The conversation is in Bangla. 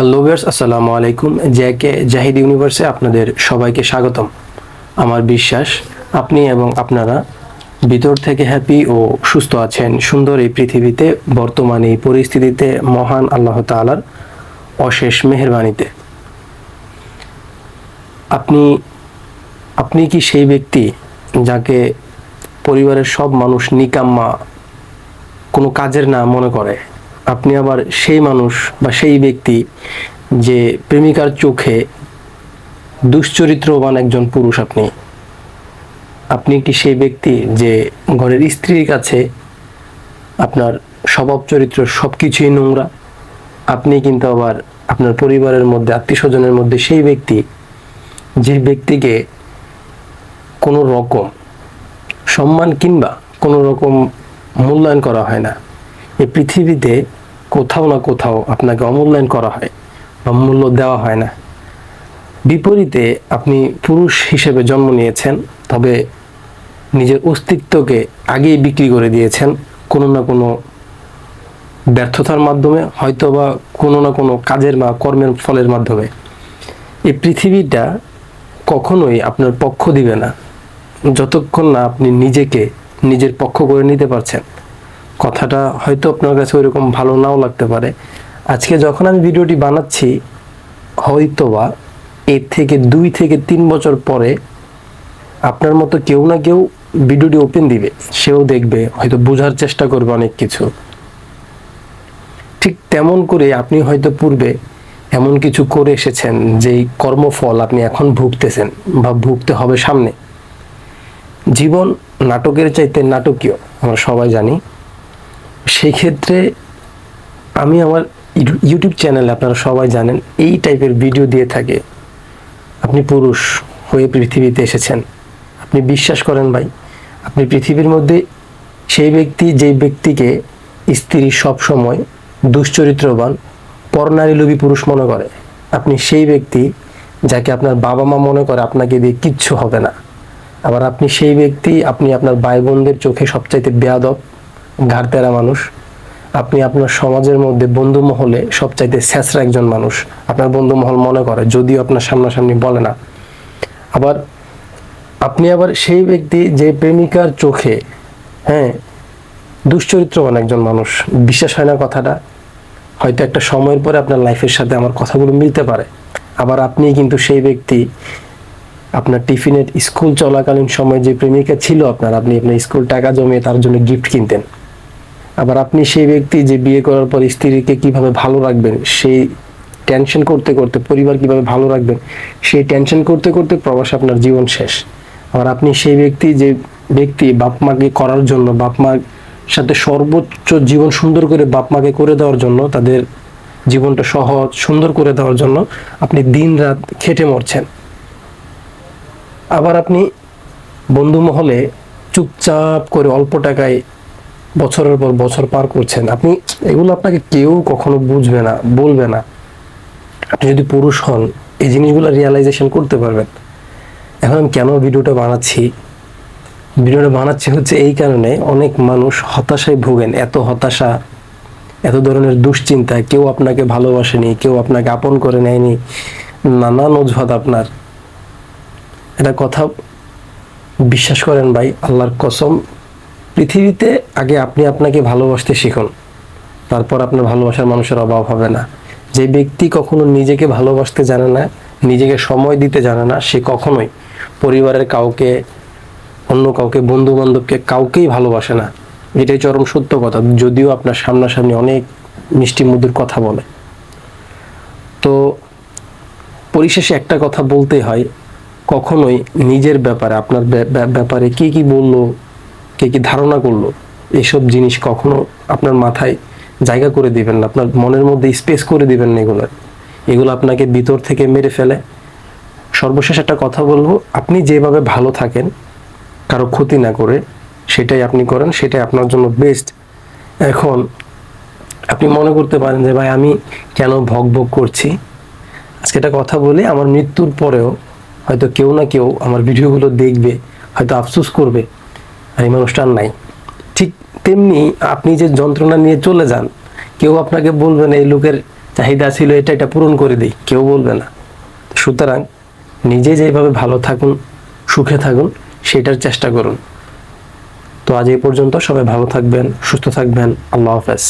হ্যালো ভিউয়ার্স আসসালামু আলাইকুম। জ্যাকে জাহিদ ইউনিভার্সে আপনাদের সবাইকে স্বাগতম। আমার বিশ্বাস, আপনি এবং আপনারা ভিতর থেকে হ্যাপি ও সুস্থ আছেন। সুন্দর এই পৃথিবীতে, বর্তমানে এই পরিস্থিতিতে, মহান আল্লাহ তাআলার অশেষ মেহেরবানিতে। আপনি আপনি কি সেই ব্যক্তি যাকে পরিবারের সব মানুষ নিকাম্মা কোনো কাজের না মনে করে? আপনি আবার সেই মানুষ বা সেই ব্যক্তি যে প্রেমিকার চোখে দুশ্চরিত্রবান একজন পুরুষ আপনি আপনি কি সেই ব্যক্তি যে ঘরের স্ত্রীর কাছে আপনার স্বভাব চরিত্র সব কিছুই নোংরা? আপনি কিন্তু আবার আপনার পরিবারের মধ্যে আত্মীয় স্বজনের মধ্যে সেই ব্যক্তি যে ব্যক্তিকে কোনো রকম সম্মান কিংবা কোনো রকম মূল্যায়ন করা হয় না। এই পৃথিবীতে কোথাও না কোথাও আপনাকে অমূল্যায়ন করা হয় বা মূল্য দেওয়া হয় না। বিপরীতে আপনি পুরুষ হিসেবে জন্ম নিয়েছেন, তবে নিজের অস্তিত্বকে আগেই বিক্রি করে দিয়েছেন কোনো না কোনো ব্যর্থতার মাধ্যমে হয়তো বা কোনো না কোনো কাজের বা কর্মের ফলের মাধ্যমে। এই পৃথিবীটা কখনোই আপনার পক্ষ দিবে না, যতক্ষণ না আপনি নিজেকে নিজের পক্ষ করে নিতে পারছেন। কথাটা হয়তো আপনার কাছে ওইরকম ভালো নাও লাগতে পারে। আজকে যখন আমি ভিডিওটি বানাচ্ছি, হয়তোবা এর থেকে দুই থেকে তিন বছর পরে আপনার মতো কেউ না কেউ ভিডিওটি ওপেন দিবে। সেও দেখবে, হয়তো বোঝার চেষ্টা করবে অনেক কিছু। ঠিক তেমন করে আপনি হয়তো পূর্বে এমন কিছু করে এসেছেন যেই কর্মফল আপনি এখন ভুগতেছেন বা ভুগতে হবে সামনে। জীবন নাটকের চাইতে নাটকীয়, আমরা সবাই জানি। সেই ক্ষেত্রে আমি আমার ইউ- ইউটিউব চ্যানেলে আপনারা সবাই জানেন, এই টাইপের ভিডিও দিয়ে থাকে। আপনি পুরুষ হয়ে পৃথিবীতে এসেছেন। আপনি বিশ্বাস করেন ভাই, আপনি পৃথিবীর মধ্যে সেই ব্যক্তি, যেই ব্যক্তিকে স্ত্রী সব সময় দুশ্চরিত্রবান, পরনারী লোভী পুরুষ মনে করে, আপনি সেই ব্যক্তি যাকে আপনার বাবা মা মনে করে আপনাকে দিয়ে কিচ্ছু হবে না। আবার আপনি সেই ব্যক্তি, আপনি আপনার ভাই বোনদের চোখে সবচাইতে বেয়াদব ঘাড়তেরা মানুষ। আপনি আপনার সমাজের মধ্যে বন্ধু মহলে সবচাইতে শেষরা একজন মানুষ। আপনার বন্ধু মহল মনে করে, যদিও আপনার সামনাসামনি বলে না। আবার আপনি আবার সেই ব্যক্তি, যে প্রেমিকার চোখে হ্যাঁ দুশ্চরিত্রবান একজন মানুষ। বিশ্বাস হয় না কথাটা। হয়তো একটা সময়ের পরে আপনার লাইফের সাথে আমার কথাগুলো মিলতে পারে। আবার আপনি কিন্তু সেই ব্যক্তি, আপনার টিফিনের স্কুল চলাকালীন সময় যে প্রেমিকা ছিল আপনার, আপনি আপনার স্কুল টাকা জমিয়ে তার জন্য গিফট কিনতেন। আবার আপনি সেই ব্যক্তি যে বিয়ে করার পর স্ত্রীকে কীভাবে ভালো রাখবেন, সেই টেনশন করতে করতে, পরিবার কীভাবে ভালো রাখবেন, সেই টেনশন করতে করতে প্রবাস আপনার জীবন শেষ। আবার আপনি সেই ব্যক্তি যে ব্যক্তি বাপ মাকে করার জন্য, বাপ মার সাথে সর্বোচ্চ জীবন সুন্দর করে বাপ মাকে করে দেওয়ার জন্য, তাদের জীবনটা সহজ, সুন্দর করে দেওয়ার জন্য আপনি দিন রাত খেটে মরছেন। আবার আপনি বন্ধু মহলে চুপচাপ করে অল্প টাকায় বছরের পর বছর পার করছেন। আপনি এগুলো আপনাকে কেউ কখনো বুঝবে না, বলবে না। আপনি যদি পুরুষ হন, এই জিনিসগুলো রিয়ালাইজেশন করতে পারবেন। এখন আমি কেন ভিডিওটা বানাচ্ছি? ভিডিওটা বানাচ্ছি হচ্ছে এই কারণে অনেক মানুষ হতাশায় ভোগেন, এত হতাশা, এত ধরনের দুশ্চিন্তা, কেউ আপনাকে ভালোবাসেনি, কেউ আপনাকে আপন করে নেয়নি, নানান অজুহাত আপনার। এটা কথা বিশ্বাস করেন ভাই, আল্লাহর কসম পৃথিবীতে আগে আপনি আপনাকে ভালোবাসতে শিখুন। তারপর আপনার ভালোবাসার মানুষের অভাব হবে না। যে ব্যক্তি কখনো নিজেকে ভালোবাসতে জানে না, নিজেকে সময় দিতে জানে না, সে কখনোই পরিবারের কাউকে, অন্য কাউকে বন্ধু বান্ধবকে কাউকেই ভালোবাসে না। এটাই চরম সত্য কথা। যদিও আপনার সামনাসামনি অনেক মিষ্টি মধুর কথা বলে। তো পরিশেষে একটা কথা বলতে হয়, কখনোই নিজের ব্যাপারে, আপনার ব্যা- ব্যা- ব্যাপারে কে কি বলল কে কি ধারণা করল? এসব জিনিস কখনো আপনার মাথায় জায়গা করে দিবেন না, আপনার মনের মধ্যে স্পেস করে দিবেন না এগুলো। এগুলো আপনাকে ভিতর থেকে মেরে ফেলে। সর্বশেষ একটা কথা বলব, আপনি যেভাবে ভালো থাকেন, কারও ক্ষতি না করে সেটাই আপনি করেন, সেটাই আপনার জন্য বেস্ট এখন আপনি মনে করতে পারেন যে, ভাই, আমি কেন ভগ ভগ করছি? আজকে একটা কথা বলি, আমার মৃত্যুর পরেও হয়তো কেউ না কেউ আমার ভিডিওগুলো দেখবে, হয়তো আফসোস করবে। আর এই মানুষটা আর নাই। ঠিক তেমনি আপনি যে যন্ত্রণা নিয়ে চলে যান, কেউ আপনাকে বলবে না, এই লোকের চাহিদা ছিল, এটা এটা পূরণ করে দিই কেউ বলবে না। সুতরাং নিজে যেভাবে ভালো থাকুন, সুখে থাকুন, সেটার চেষ্টা করুন। তো আজ এই পর্যন্ত সবাই ভালো থাকবেন, সুস্থ থাকবেন। আল্লাহ হাফেজ।